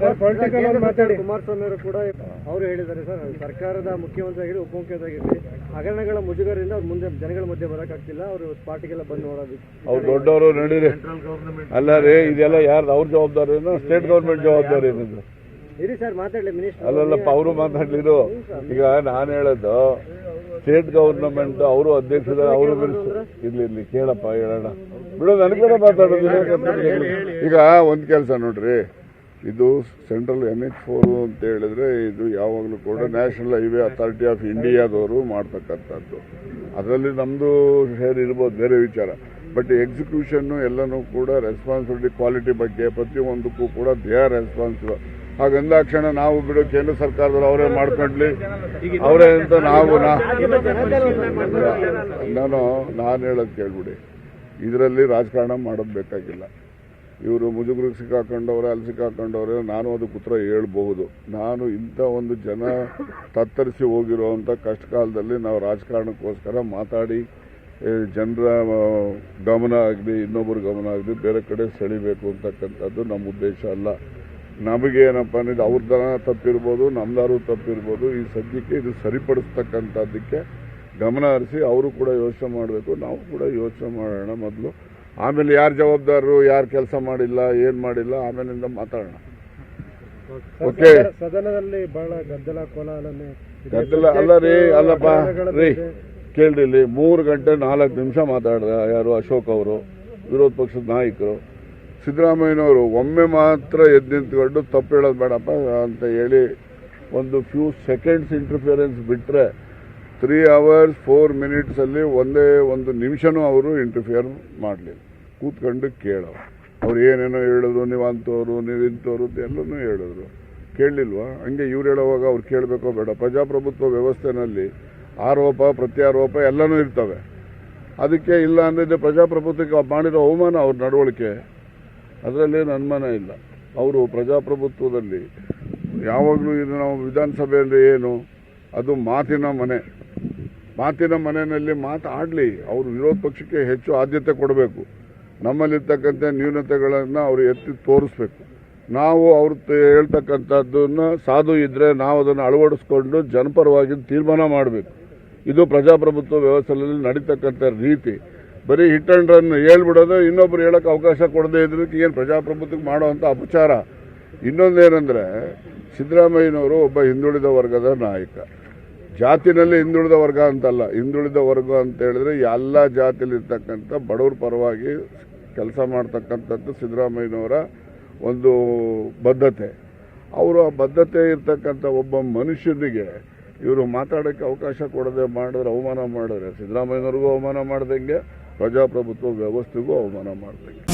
ಮಾತಾಡಿ ಕುಮಾರಸ್ವಾಮಿ ಅವರು ಕೂಡ ಅವರು ಹೇಳಿದ್ದಾರೆ ಸರ್ ಸರ್ಕಾರದ ಮುಖ್ಯಮಂತ್ರಿ ಆಗಿರಲಿ ಉಪಮುಖ್ಯಮಂತ್ರಿ ಆಗಿರಲಿ ಹಗರಣಗಳ ಮುಜುಗರದಿಂದ ಅವ್ರು ಮುಂದೆ ಜನಗಳ ಮಧ್ಯೆ ಬರೋಕ್ಕಾಗ್ತಿಲ್ಲ ಅವರು ಪಾರ್ಟಿಗೆಲ್ಲ ಬಂದು ನೋಡೋದಕ್ಕೆ ಅವ್ರು ದೊಡ್ಡವರು ನಡೀರಿ. ಅಲ್ಲ ರೀ ಇದೆಲ್ಲ ಯಾರು ಅವ್ರ ಜವಾಬ್ದಾರಿ ಸ್ಟೇಟ್ ಗೌರ್ಮೆಂಟ್ ಜವಾಬ್ದಾರಿ ಏನಿದ್ರು. ಇರಿ ಸರ್ ಮಾತಾಡಲಿ ಮಿನಿಸ್ಟರ್ ಅಲ್ಲಲ್ಲಪ್ಪ ಅವರು ಮಾತಾಡ್ಲಿರು. ಈಗ ನಾನು ಹೇಳೋದು ಸ್ಟೇಟ್ ಗೌರ್ಮೆಂಟ್ ಅವರು ಅಧ್ಯಕ್ಷರು ಅವರು ಇರ್ಲಿ ಇರ್ಲಿ ಕೇಳಪ್ಪ ಹೇಳೋಣ. ಬಿಡು ನನಗೆ ಮಾತಾಡೋದು ಈಗ ಒಂದು ಕೆಲಸ ನೋಡ್ರಿ. ಇದು ಸೆಂಟ್ರಲ್ ಎನ್ ಎಚ್ ಫೋರ್ ಅಂತ ಹೇಳಿದ್ರೆ ಇದು ಯಾವಾಗಲೂ ಕೂಡ ನ್ಯಾಷನಲ್ ಹೈವೇ ಅಥಾರಿಟಿ ಆಫ್ ಇಂಡಿಯಾದವರು ಮಾಡ್ತಕ್ಕಂಥದ್ದು. ಅದರಲ್ಲಿ ನಮ್ಮದು ಶೇರ್ ಇರ್ಬೋದು ಬೇರೆ ವಿಚಾರ. ಬಟ್ ಎಕ್ಸಿಕ್ಯೂಷನ್ನು ಎಲ್ಲನೂ ಕೂಡ ರೆಸ್ಪಾನ್ಸಿಬಿಲಿಟಿ ಕ್ವಾಲಿಟಿ ಬಗ್ಗೆ ಪ್ರತಿಯೊಂದಕ್ಕೂ ಕೂಡ ದೇ ಆರ್ ರೆಸ್ಪಾನ್ಸಿಬಲ್ ಹಾಗಂದಾಕ್ಷಣ ನಾವು ಬಿಡು ಕೇಂದ್ರ ಸರ್ಕಾರದವರು ಅವರೇ ಮಾಡ್ಕೊಂಡ್ಲಿ. ಅವರೇ ಅಂತ ನಾವು ನಾನು ನಾನು ಹೇಳೋದು ಕೇಳ್ಬಿಡಿ. ಇದರಲ್ಲಿ ರಾಜಕಾರಣ ಮಾಡೋದು ಬೇಕಾಗಿಲ್ಲ. ಇವರು ಮುಜುಗರಿಗೆ ಸಿಕ್ಕಾಕೊಂಡವ್ರೆ, ಅಲ್ಲಿ ಸಿಕ್ಕಾಕೊಂಡವ್ರೆ, ನಾನು ಅದಕ್ಕೆ ಉತ್ತರ ಹೇಳ್ಬಹುದು. ನಾನು ಇಂಥ ಒಂದು ಜನ ತತ್ತರಿಸಿ ಹೋಗಿರುವಂಥ ಕಷ್ಟ ಕಾಲದಲ್ಲಿ ನಾವು ರಾಜಕಾರಣಕ್ಕೋಸ್ಕರ ಮಾತಾಡಿ ಜನರ ಗಮನ ಆಗಲಿ, ಇನ್ನೊಬ್ಬರ ಗಮನ ಆಗಲಿ, ಬೇರೆ ಕಡೆ ಸೆಳಿಬೇಕು ಅಂತಕ್ಕಂಥದ್ದು ನಮ್ಮ ಉದ್ದೇಶ ಅಲ್ಲ. ನಮಗೇನಪ್ಪ ಅಂದ್ರೆ ಅವ್ರ ದನ ತಪ್ಪಿರ್ಬೋದು ನಮ್ದಾರು ತಪ್ಪಿರ್ಬೋದು, ಈ ಸದ್ಯಕ್ಕೆ ಇದು ಸರಿಪಡಿಸ್ತಕ್ಕಂಥದ್ದಕ್ಕೆ ಗಮನ ಹರಿಸಿ ಅವರು ಕೂಡ ಯೋಚನೆ ಮಾಡಬೇಕು, ನಾವು ಕೂಡ ಯೋಚನೆ ಮಾಡೋಣ ಮೊದಲು. ಆಮೇಲೆ ಯಾರು ಜವಾಬ್ದಾರರು ಯಾರು ಕೆಲಸ ಮಾಡಿಲ್ಲ ಏನು ಮಾಡಿಲ್ಲ ಆಮೇಲಿಂದ ಮಾತಾಡೋಣ. ಓಕೆ ಸದನದಲ್ಲಿ ಬಹಳ ಗದ್ದಲ ಕೋಲಾಹಲನೆ ಗದ್ದಲ ಅಲ್ಲ ರೀ ಅಲ್ಲಪ್ಪ ರೀ. ಕೇಳ್ರಿ ಇಲ್ಲಿ ಮೂರು ಗಂಟೆ ನಾಲ್ಕು ನಿಮಿಷ ಮಾತಾಡಿದ ಯಾರು ಅಶೋಕ್ ಅವರು ವಿರೋಧ ಪಕ್ಷದ ನಾಯಕರು. ಸಿದ್ದರಾಮಯ್ಯನವರು ಒಮ್ಮೆ ಮಾತ್ರ ಎದ್ದು ನಿಂತ್ಕೊಂಡು ತಪ್ಪು ಹೇಳೋದು ಬೇಡಪ್ಪ ಅಂತ ಹೇಳಿ ಒಂದು ಫ್ಯೂ ಸೆಕೆಂಡ್ಸ್ ಇಂಟರ್ಫಿಯರೆನ್ಸ್ ಬಿಟ್ಟರೆ ತ್ರೀ ಅವರ್ಸ್ ಫೋರ್ ಮಿನಿಟ್ಸಲ್ಲಿ ಒಂದೇ ಒಂದು ನಿಮಿಷನೂ ಅವರು ಇಂಟರ್ಫಿಯರ್ ಮಾಡಲಿಲ್ಲ. ಕೂತ್ಕೊಂಡು ಕೇಳೋ ಅವ್ರು ಏನೇನೋ ಹೇಳಿದ್ರು ನೀವು ಅಂಥವ್ರು ನೀವು ಇಂಥವ್ರು ಎಲ್ಲೂ ಹೇಳಿದ್ರು. ಕೇಳಲಿಲ್ವಾ? ಹಂಗೆ ಇವ್ರು ಹೇಳೋವಾಗ ಅವ್ರು ಕೇಳಬೇಕೋ ಬೇಡ. ಪ್ರಜಾಪ್ರಭುತ್ವ ವ್ಯವಸ್ಥೆನಲ್ಲಿ ಆರೋಪ, ಪ್ರತ್ಯಾರೋಪ ಎಲ್ಲನೂ ಇರ್ತವೆ. ಅದಕ್ಕೆ ಇಲ್ಲ ಅಂದರೆ ಪ್ರಜಾಪ್ರಭುತ್ವಕ್ಕೆ ಮಾಡಿರೋ ಅವಮಾನ ಅವ್ರ ನಡವಳಿಕೆ. ಅದರಲ್ಲೇನು ಅನುಮಾನ ಇಲ್ಲ. ಅವರು ಪ್ರಜಾಪ್ರಭುತ್ವದಲ್ಲಿ ಯಾವಾಗಲೂ ಇದು ನಾವು ವಿಧಾನಸಭೆಯಲ್ಲಿ ಏನು, ಅದು ಮಾತಿನ ಮನೆ. ಮಾತಿನ ಮನೆಯಲ್ಲಿ ಮಾತಾಡಲಿ. ಅವರು ವಿರೋಧ ಪಕ್ಷಕ್ಕೆ ಹೆಚ್ಚು ಆದ್ಯತೆ ಕೊಡಬೇಕು. ನಮ್ಮಲ್ಲಿರ್ತಕ್ಕಂಥ ನ್ಯೂನತೆಗಳನ್ನು ಅವರು ಎತ್ತಿ ತೋರಿಸ್ಬೇಕು. ನಾವು ಅವ್ರು ಹೇಳ್ತಕ್ಕಂಥದ್ದನ್ನು ಸಾಧು ಇದ್ರೆ ನಾವು ಅದನ್ನು ಅಳವಡಿಸ್ಕೊಂಡು ಜನಪರವಾಗಿ ತೀರ್ಮಾನ ಮಾಡಬೇಕು. ಇದು ಪ್ರಜಾಪ್ರಭುತ್ವ ವ್ಯವಸ್ಥೆಯಲ್ಲಿ ನಡೀತಕ್ಕಂಥ ರೀತಿ. ಬರೀ ಹಿಟ್ ಅಂಡ್ ರನ್ ಹೇಳ್ಬಿಡೋದು ಇನ್ನೊಬ್ರು ಹೇಳೋಕೆ ಅವಕಾಶ ಕೊಡದೇ ಇದ್ರಕ್ಕೆ ಏನು ಪ್ರಜಾಪ್ರಭುತ್ವಕ್ಕೆ ಮಾಡುವಂಥ ಅಪಚಾರ. ಇನ್ನೊಂದೇನೆಂದರೆ ಸಿದ್ದರಾಮಯ್ಯನವರು ಒಬ್ಬ ಹಿಂದುಳಿದ ವರ್ಗದ ನಾಯಕ. ಜಾತಿನಲ್ಲಿ ಹಿಂದುಳಿದ ವರ್ಗ ಅಂತಲ್ಲ, ಹಿಂದುಳಿದ ವರ್ಗ ಅಂತ ಹೇಳಿದ್ರೆ ಎಲ್ಲ ಜಾತಿಯಲ್ಲಿರ್ತಕ್ಕಂಥ ಬಡವ್ರ ಪರವಾಗಿ ಕೆಲಸ ಮಾಡ್ತಕ್ಕಂಥದ್ದು ಸಿದ್ದರಾಮಯ್ಯನವರ ಒಂದು ಬದ್ಧತೆ. ಅವರು ಆ ಬದ್ಧತೆ ಇರ್ತಕ್ಕಂಥ ಒಬ್ಬ ಮನುಷ್ಯನಿಗೆ ಇವರು ಮಾತಾಡೋಕ್ಕೆ ಅವಕಾಶ ಕೊಡದೆ ಮಾಡಿದ್ರೆ ಅವಮಾನ ಮಾಡಿದ್ರೆ ಸಿದ್ದರಾಮಯ್ಯನವ್ರಿಗೂ ಅವಮಾನ ಮಾಡ್ದಂಗೆ, ಪ್ರಜಾಪ್ರಭುತ್ವ ವ್ಯವಸ್ಥೆಗೂ ಅವಮಾನ ಮಾಡ್ದಂಗೆ.